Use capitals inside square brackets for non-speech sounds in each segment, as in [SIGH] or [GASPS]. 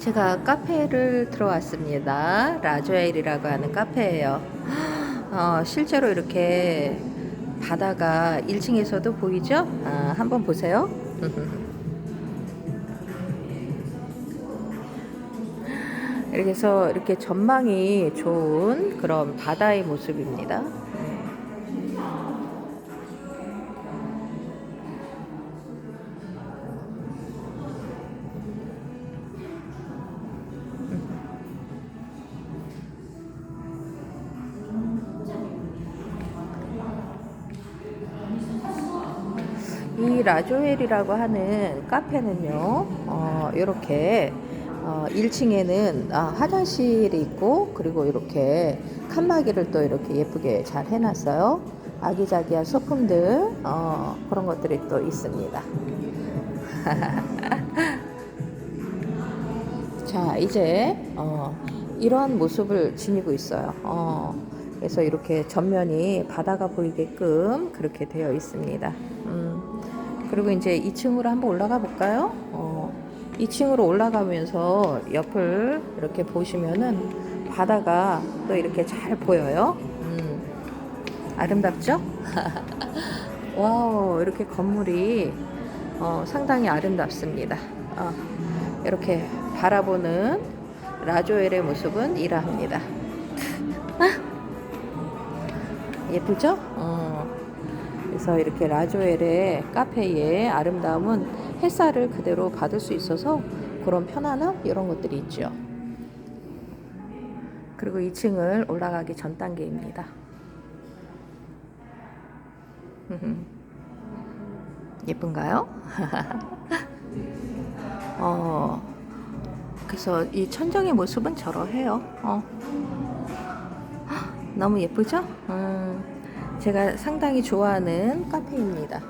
제가 카페를 들어왔습니다. 라조엘이라고 하는 카페예요. 어, 실제로 이렇게 바다가 1층에서도 보이죠? 아, 한번 보세요. [LAUGHS] 이렇게 해서 이렇게 전망이 좋은 그런 바다의 모습입니다. 이 라조엘이라고 하는 카페는요, 어, 이렇게 어, 1층에는 아, 화장실이 있고, 그리고 이렇게 칸막이를 또 이렇게 예쁘게 잘 해놨어요. 아기자기한 소품들, 어, 그런 것들이 또 있습니다. [LAUGHS] 자, 이제, 어, 이러한 모습을 지니고 있어요. 어, 그래서 이렇게 전면이 바다가 보이게끔 그렇게 되어 있습니다. 음, 그리고 이제 2층으로 한번 올라가 볼까요? 어, 2층으로 올라가면서 옆을 이렇게 보시면은 바다가 또 이렇게 잘 보여요. 음, 아름답죠? [LAUGHS] 와우, 이렇게 건물이 어, 상당히 아름답습니다. 어, 이렇게 바라보는 라조엘의 모습은 이러합니다. [LAUGHS] 예쁘죠? 어. 그래서 이렇게 라조엘의 카페의 아름다움은 햇살을 그대로 받을 수 있어서 그런 편안함 이런 것들이 있죠. 그리고 2층을 올라가기 전 단계입니다. [LAUGHS] 예쁜가요? [LAUGHS] 어, 그래서 이 천정의 모습은 저러해요. 어. [GASPS] 너무 예쁘죠? 음, 제가 상당히 좋아하는 카페입니다.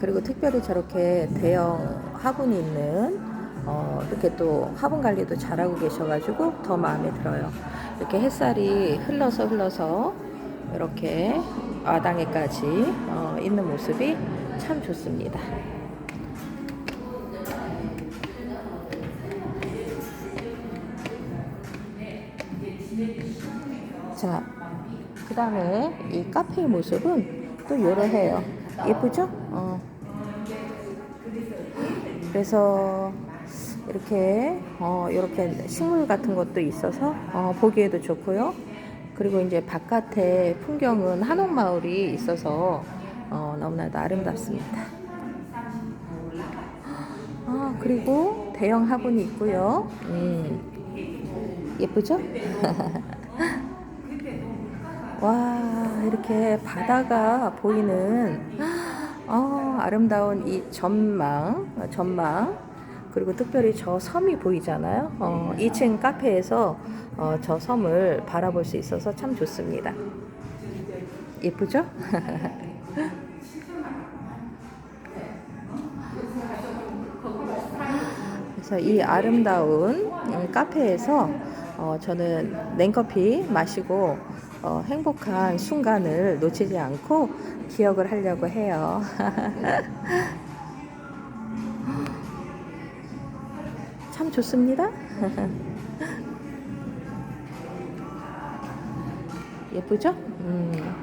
그리고 특별히 저렇게 대형 화분이 있는 어, 이렇게 또 화분 관리도 잘하고 계셔가지고 더 마음에 들어요. 이렇게 햇살이 흘러서 흘러서 이렇게 마당에까지 어, 있는 모습이 참 좋습니다. 자, 그 다음에 이 카페의 모습은 또 요러해요. 예쁘죠? 어. 그래서 이렇게 어, 이렇게 식물 같은 것도 있어서 어, 보기에도 좋고요. 그리고 이제 바깥에 풍경은 한옥마을이 있어서 어, 너무나도 아름답습니다. 아, 그리고 대형 화분이 있고요. 음, 예쁘죠? [LAUGHS] 와, 이렇게 바다가 보이는 어, 아름다운 이 전망, 어, 전망. 그리고 특별히 저 섬이 보이잖아요. 어, 2층 카페에서 어, 저 섬을 바라볼 수 있어서 참 좋습니다. 예쁘죠? [LAUGHS] 그래서 이 아름다운 음, 카페에서 어, 저는 냉커피 마시고 어, 행복한 순간을 놓치지 않고 기억을 하려고 해요. [LAUGHS] 참 좋습니다. [LAUGHS] 예쁘죠? 음.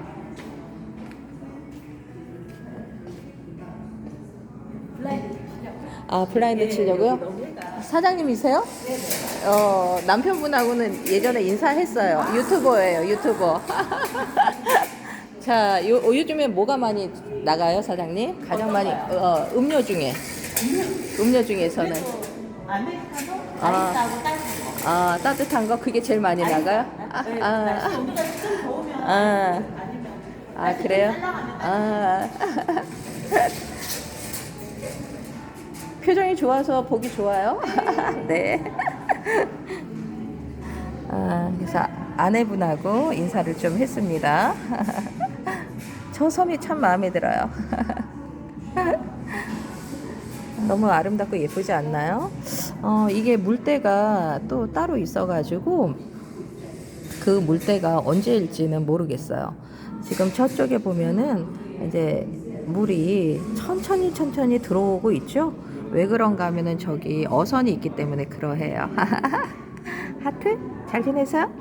아, 블라인드 치려고요? 사장님이세요? 어, 남편분하고는 예전에 인사했어요. 유튜버예요, 유튜버. [LAUGHS] 자, 요, 요즘에 뭐가 많이 나가요, 사장님? 가장 많이, 어, 음료 중에. 음료 중에서는. 아메리카노, 아. 아이스하고 따뜻한 거. 아, 따뜻한 거? 그게 제일 많이 나가요? 아, 네, 아, 날씨 온도가 좀 더우면 아. 아니면 아, 그래요? 아. [LAUGHS] 표정이 좋아서 보기 좋아요? [LAUGHS] 네. 아, 그래서 아내분하고 인사를 좀 했습니다. [LAUGHS] 저 섬이 참 마음에 들어요. [LAUGHS] 너무 아름답고 예쁘지 않나요? 어, 이게 물때가 또 따로 있어가지고 그 물때가 언제일지는 모르겠어요. 지금 저쪽에 보면은 이제 물이 천천히 천천히 들어오고 있죠. 왜 그런가 하면은 저기 어선이 있기 때문에 그러해요. [LAUGHS] 하트? 잘 지내세요?